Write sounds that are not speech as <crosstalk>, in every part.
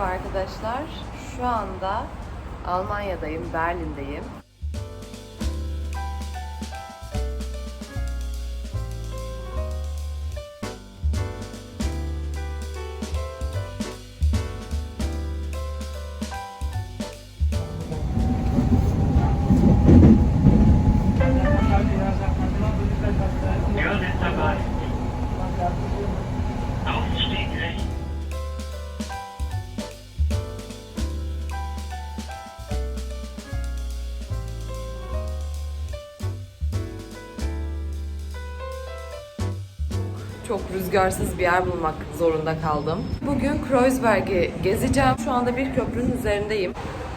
Arkadaşlar. Şu anda Almanya'dayım, Berlin'deyim. Çok rüzgarsız bir yer bulmak zorunda kaldım. Bugün Kreuzberg'i gezeceğim. Şu anda bir köprünün üzerindeyim.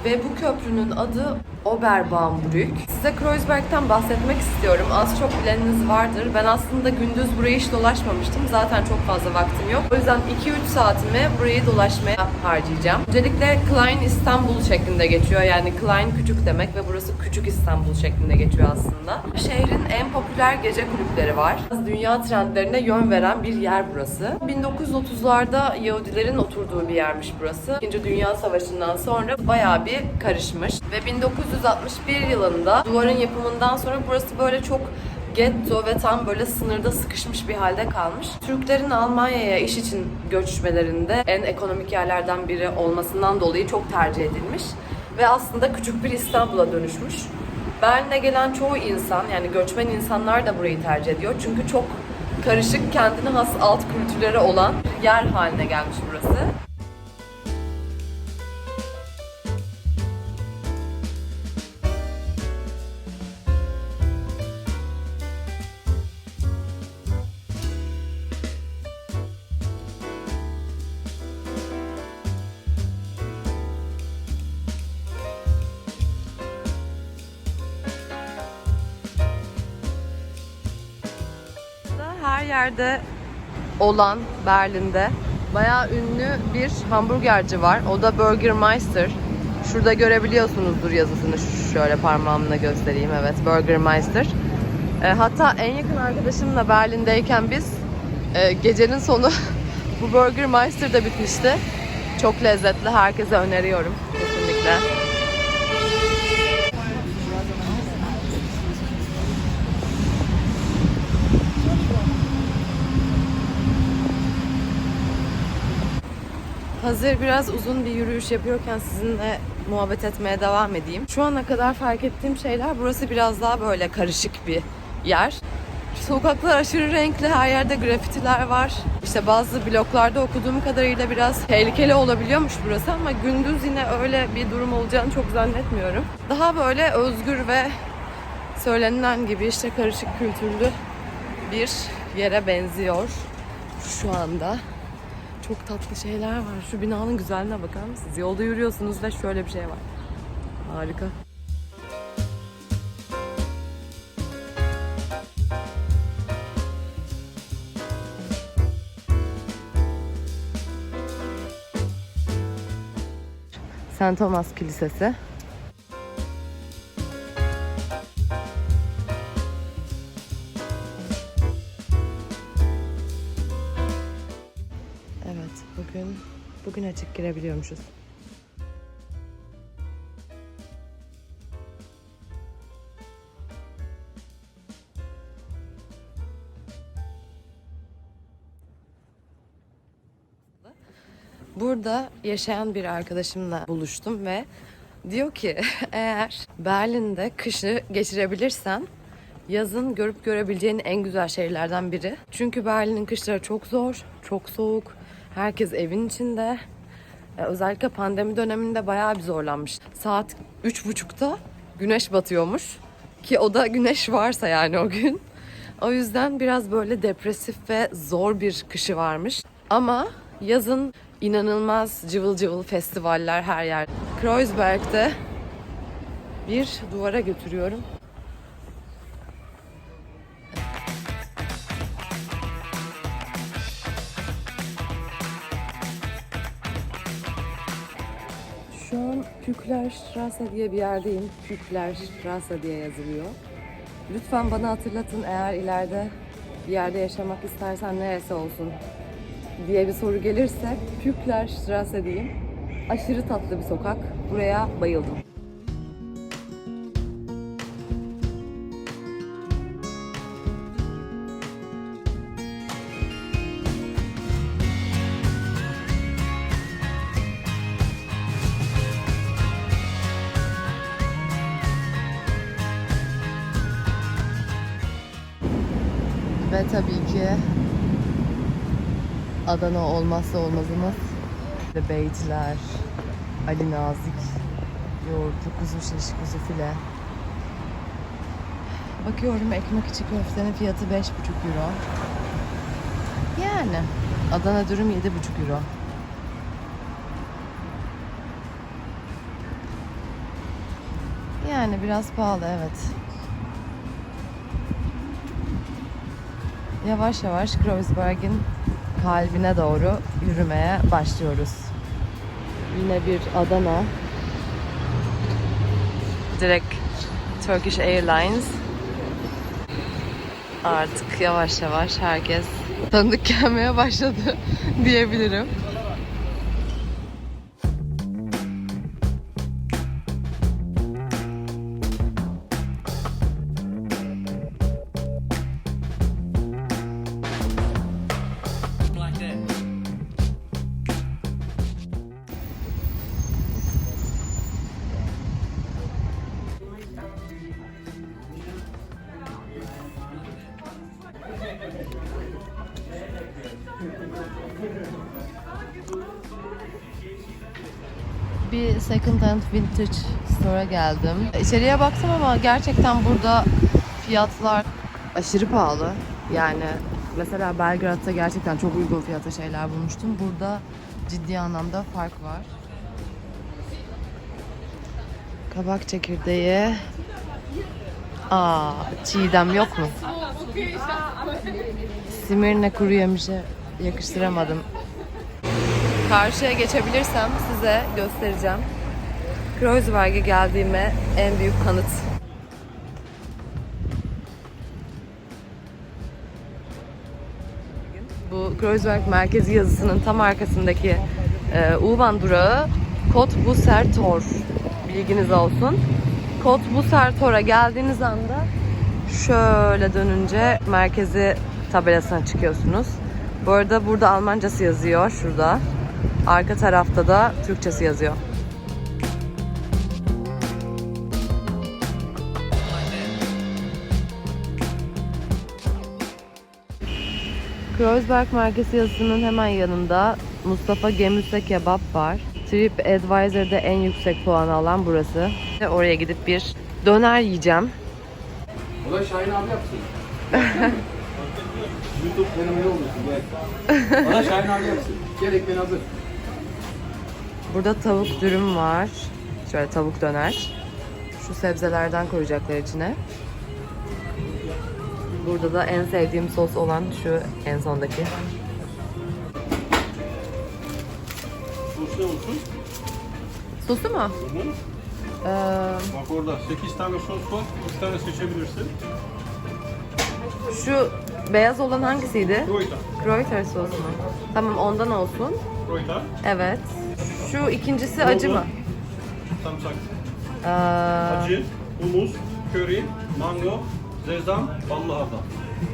Ve bu köprünün adı Oberbaumbrück. Size Kreuzberg'ten bahsetmek istiyorum. Az çok bileniniz vardır. Ben aslında gündüz burayı hiç dolaşmamıştım. Zaten çok fazla vaktim yok. O yüzden 2-3 saatimi burayı dolaşmaya harcayacağım. Öncelikle Klein İstanbul şeklinde geçiyor. Yani Klein küçük demek ve burası küçük İstanbul şeklinde geçiyor aslında. Şehrin en popüler gece kulüpleri var. Dünya trendlerine yön veren bir yer burası. 1930'larda Yahudilerin oturduğu bir yermiş burası. İkinci Dünya Savaşı'ndan sonra bayağı bir karışmış. Ve 1961 yılında duvarın yapımından sonra burası böyle çok getto ve tam böyle sınırda sıkışmış bir halde kalmış. Türklerin Almanya'ya iş için göçmelerinde en ekonomik yerlerden biri olmasından dolayı çok tercih edilmiş. Ve aslında küçük bir İstanbul'a dönüşmüş. Berlin'e gelen çoğu insan yani göçmen insanlar da burayı tercih ediyor. Çünkü çok karışık kendine has alt kültürleri olan yer haline gelmiş burası. Yerde olan Berlin'de bayağı ünlü bir hamburgerci var. O da Burgermeister. Şurada görebiliyorsunuzdur yazısını. Şöyle parmağımla göstereyim. Evet, Burgermeister. E, hatta en yakın arkadaşımla Berlin'deyken biz e, gecenin sonu <laughs> bu Burgermeister'da bitmişti. Çok lezzetli. Herkese öneriyorum kesinlikle. Hazır biraz uzun bir yürüyüş yapıyorken sizinle muhabbet etmeye devam edeyim. Şu ana kadar fark ettiğim şeyler burası biraz daha böyle karışık bir yer. Sokaklar aşırı renkli, her yerde grafitiler var. İşte bazı bloklarda okuduğum kadarıyla biraz tehlikeli olabiliyormuş burası ama gündüz yine öyle bir durum olacağını çok zannetmiyorum. Daha böyle özgür ve söylenilen gibi işte karışık kültürlü bir yere benziyor şu anda. Çok tatlı şeyler var. Şu binanın güzelliğine bakar mısınız? Yolda yürüyorsunuz ve şöyle bir şey var. Harika. St. Thomas Kilisesi. Bugün bugün açık girebiliyormuşuz. Burada yaşayan bir arkadaşımla buluştum ve diyor ki <laughs> eğer Berlin'de kışı geçirebilirsen yazın görüp görebileceğin en güzel şeylerden biri. Çünkü Berlin'in kışları çok zor, çok soğuk. Herkes evin içinde. Ee, Özellikle pandemi döneminde bayağı bir zorlanmış. Saat üç buçukta güneş batıyormuş. Ki o da güneş varsa yani o gün. O yüzden biraz böyle depresif ve zor bir kışı varmış. Ama yazın inanılmaz cıvıl cıvıl festivaller her yer. Kreuzberg'de bir duvara götürüyorum. Şu an Püklerstrasse diye bir yerdeyim. Püklerstrasse diye yazılıyor. Lütfen bana hatırlatın eğer ileride bir yerde yaşamak istersen neresi olsun diye bir soru gelirse Püklerstrasse diyeyim. Aşırı tatlı bir sokak. Buraya bayıldım. Ve tabii ki Adana olmazsa olmazımız ve beytiler, Ali Nazik, yoğurtlu kuzu şiş, kuzu file. Bakıyorum ekmek içi köftenin fiyatı 5,5 euro. Yani Adana dürüm 7,5 euro. Yani biraz pahalı evet. Yavaş yavaş Kreuzberg'in kalbine doğru yürümeye başlıyoruz. Yine bir Adana. Direkt Turkish Airlines. Artık yavaş yavaş herkes tanıdık gelmeye başladı <laughs> diyebilirim. Bir second hand vintage store'a geldim. İçeriye baktım ama gerçekten burada fiyatlar aşırı pahalı. Yani mesela Belgrad'da gerçekten çok uygun fiyata şeyler bulmuştum. Burada ciddi anlamda fark var. Kabak çekirdeği. Aa, çiğdem yok mu? Simirne kuru yemişe yakıştıramadım. Karşıya geçebilirsem size göstereceğim. Kreuzberg'e geldiğime en büyük kanıt. Bu Kreuzberg merkezi yazısının tam arkasındaki e, U-Bahn durağı Cottbusser Tor. Bilginiz olsun. Cottbusser Tor'a geldiğiniz anda şöyle dönünce merkezi tabelasına çıkıyorsunuz. Bu arada burada Almancası yazıyor şurada. Arka tarafta da Türkçesi yazıyor. Kreuzberg merkezi yazısının hemen yanında Mustafa Gemüse Kebap var. Trip Advisor'da en yüksek puanı alan burası. Oraya gidip bir döner yiyeceğim. O da Şahin abi yapsın. <laughs> YouTube fenomeni olursun gel. Da Şahin abi yapsın. Gel ekmeğin hazır. Burada tavuk dürüm var. Şöyle tavuk döner. Şu sebzelerden koyacaklar içine. Burada da en sevdiğim sos olan şu en sondaki. Sos ne olsun? Sosu mu? Hı. Ee, Bak orada 8 tane sos var. 3 tane seçebilirsin. şu beyaz olan hangisiydi? Kroita. Kreuter sos mu? Tamam ondan olsun. Kroita. Evet. Şu ikincisi acı mı? Samsak. Ee, Acı, humus, köri, mango, zezam, ballı hardal.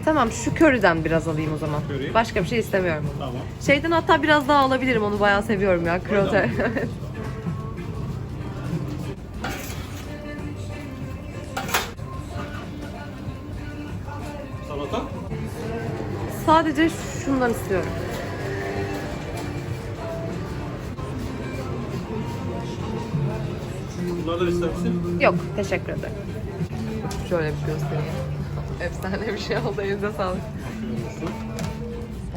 tamam şu köriden biraz alayım o zaman. Köri. Başka bir şey istemiyorum. Tamam. Şeyden hatta biraz daha alabilirim. Onu bayağı seviyorum ya. Kreuter. <laughs> Sadece şundan istiyorum. Bunlardan ister misin? Yok, teşekkür ederim. Şöyle bir göstereyim. Efsane bir şey oldu. Elinize sağlık.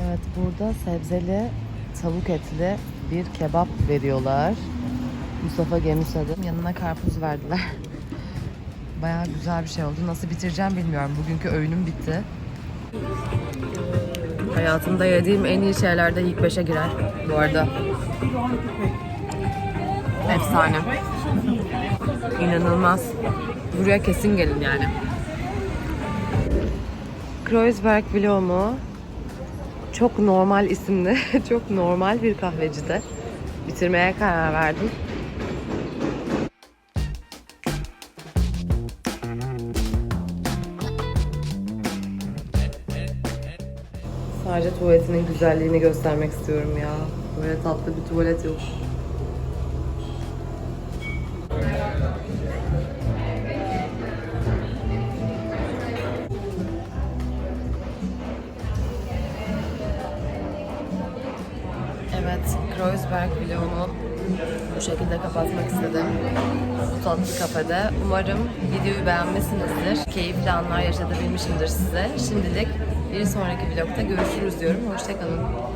Evet, burada sebzeli, tavuk etli bir kebap veriyorlar. Mustafa Gemisoy'da. Yanına karpuz verdiler. Bayağı güzel bir şey oldu. Nasıl bitireceğim bilmiyorum. Bugünkü öğünüm bitti. Hayatımda yediğim en iyi şeyler de ilk beşe girer bu arada. Efsane. İnanılmaz. Buraya kesin gelin yani. Kreuzberg vlogu çok normal isimli, <laughs> çok normal bir kahvecide. bitirmeye karar verdim. Sadece tuvaletinin güzelliğini göstermek istiyorum ya. Böyle tatlı bir tuvalet yok. Evet, Kreuzberg vlogumu bu şekilde kapatmak istedim. Bu tatlı kafede. Umarım videoyu beğenmişsinizdir. Keyifli anlar yaşatabilmişimdir size. Şimdilik bir sonraki vlogda görüşürüz diyorum. Hoşçakalın.